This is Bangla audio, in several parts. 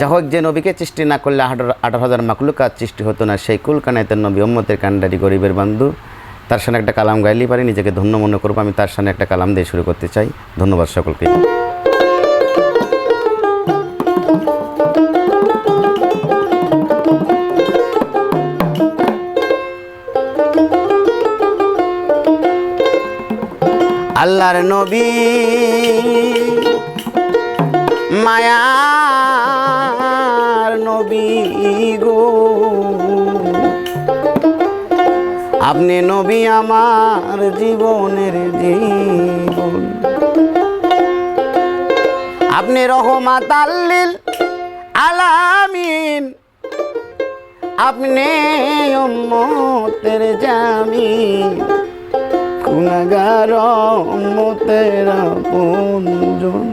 যা হোক যে নবীকে সৃষ্টি না করলে আঠারো হাজার মাকলুকাত সৃষ্টি হতো না, সেই কুল কানাইতের নবী উম্মতের কান্ডারি গরিবের বন্ধু। তার সামনে একটা কালাম গাইলেই পারি, নিজেকে ধন্য মনে করব। আমি তার সামনে একটা কালাম দিয়ে শুরু করতে চাই। ধন্যবাদ সকলকে। আল্লাহর নবী মায়ার আপনি নবী আমার জীবনের জীবন। আপনি রহমাত আল্লিল আলামিন। আপনি উম্মতের জামিন। গুণাগার উম্মতের আপনজন।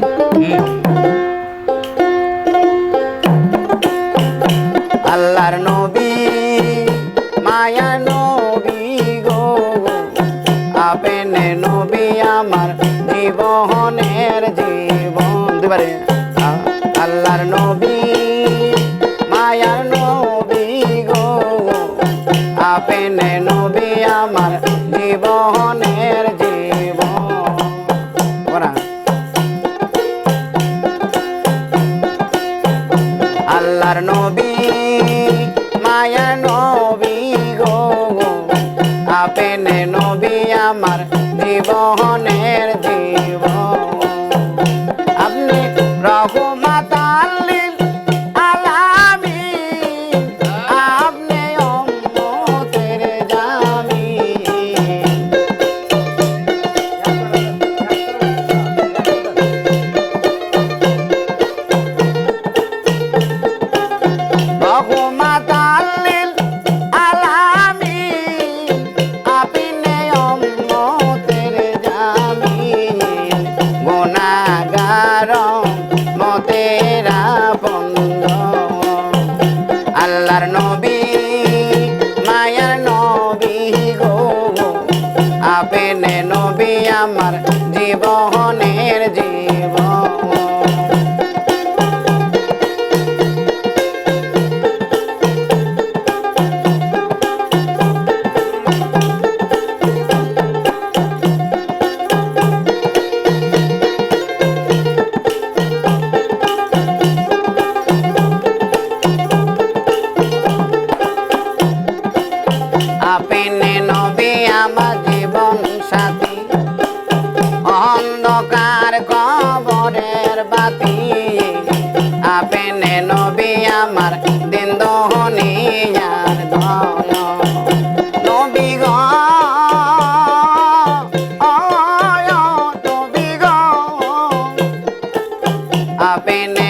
আল্লাহর নবী, মায়া নবী আমার আপনি নবী আমার জীবন সাথী। অন্ধকার কবরের বাতি। আপনি নবী আমার দিন দহনিয়ার অয় নবী গ আপনি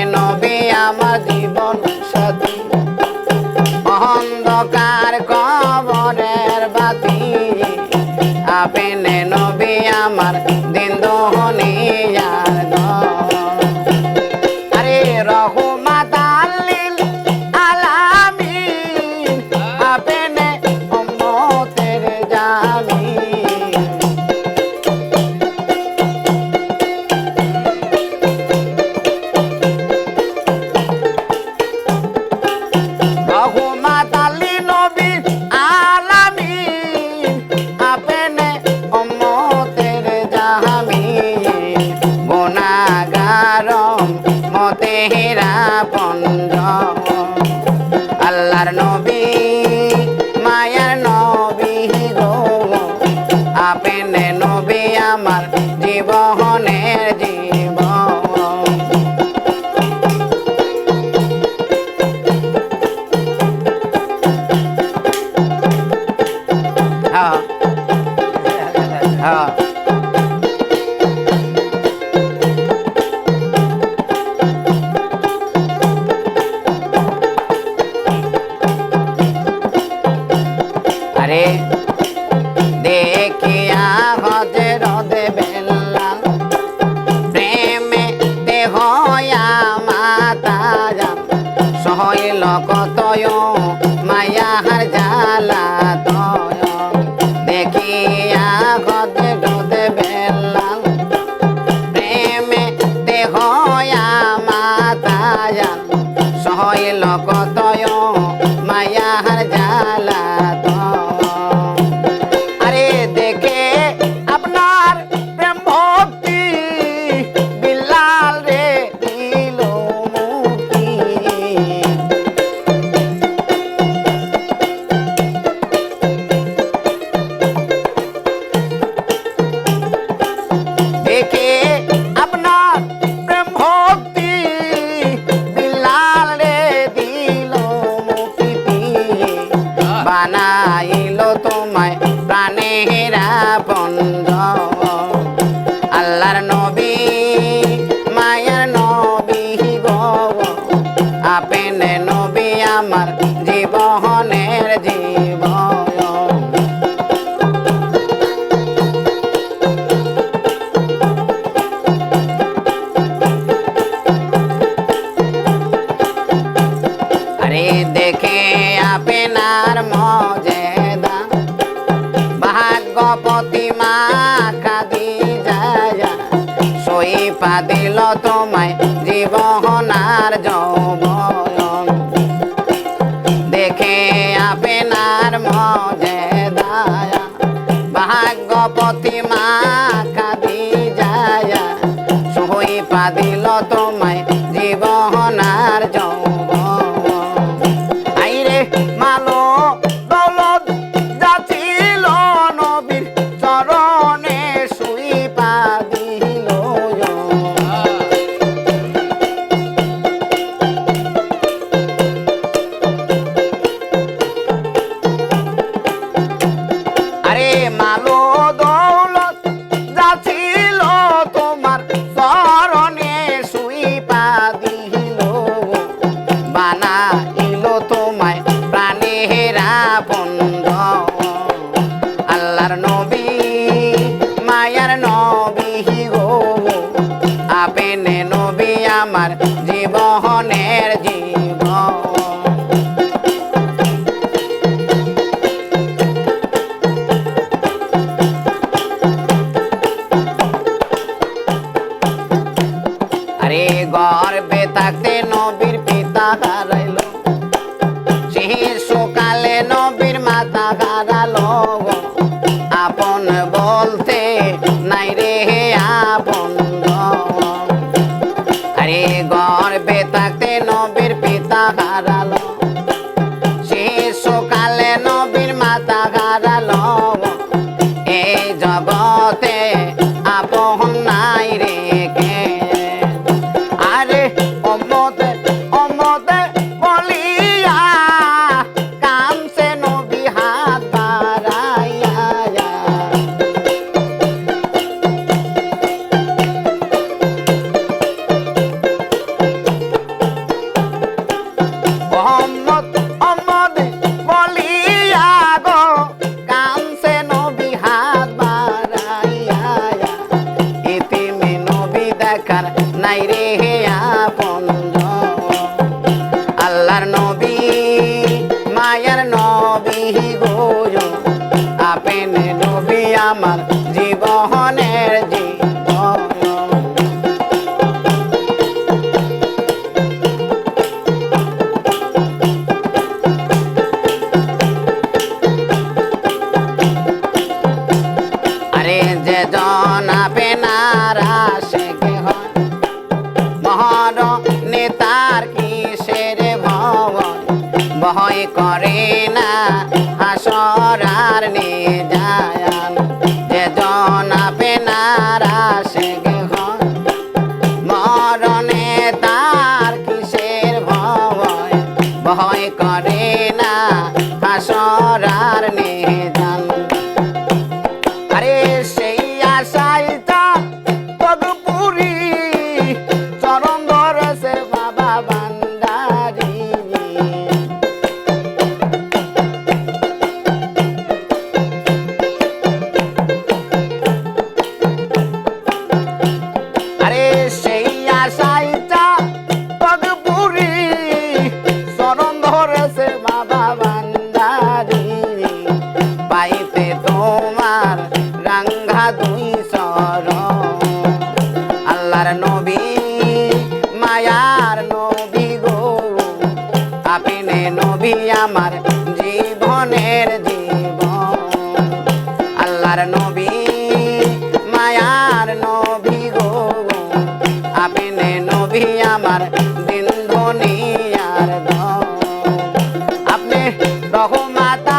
দেখিয়া হজে রদে বেল্লাল প্রেমে দেহ মাতা সহইল কতয় মায়া জালা তয় দেখিয়া হজে রদে বেল্লাল প্রেমে দেহ মাতা সহইল থাকে আপনার মজেদা ভাগ্যপতি মা খাদি যায় সই পাদিল তোমায় জীবনার যৌবন। দেখে আপনার মজেদা ভাগ্যপতি মা আল্লাহর নবী, মায়ার নবী গো। আপেনে নবী আমার জীবনের জীবন। আরে গর্বে থাকতে নবীর পিতা আমার জীবনের জীবন। আরে যে জন মায়ার নবী গো। আপনি নবী আমার জীবনের জীবন। আল্লাহর নবী, মায়ার নবী গো। আপনি নবী আমার দিন ধনিয়ার ধন আপনি রহমাতা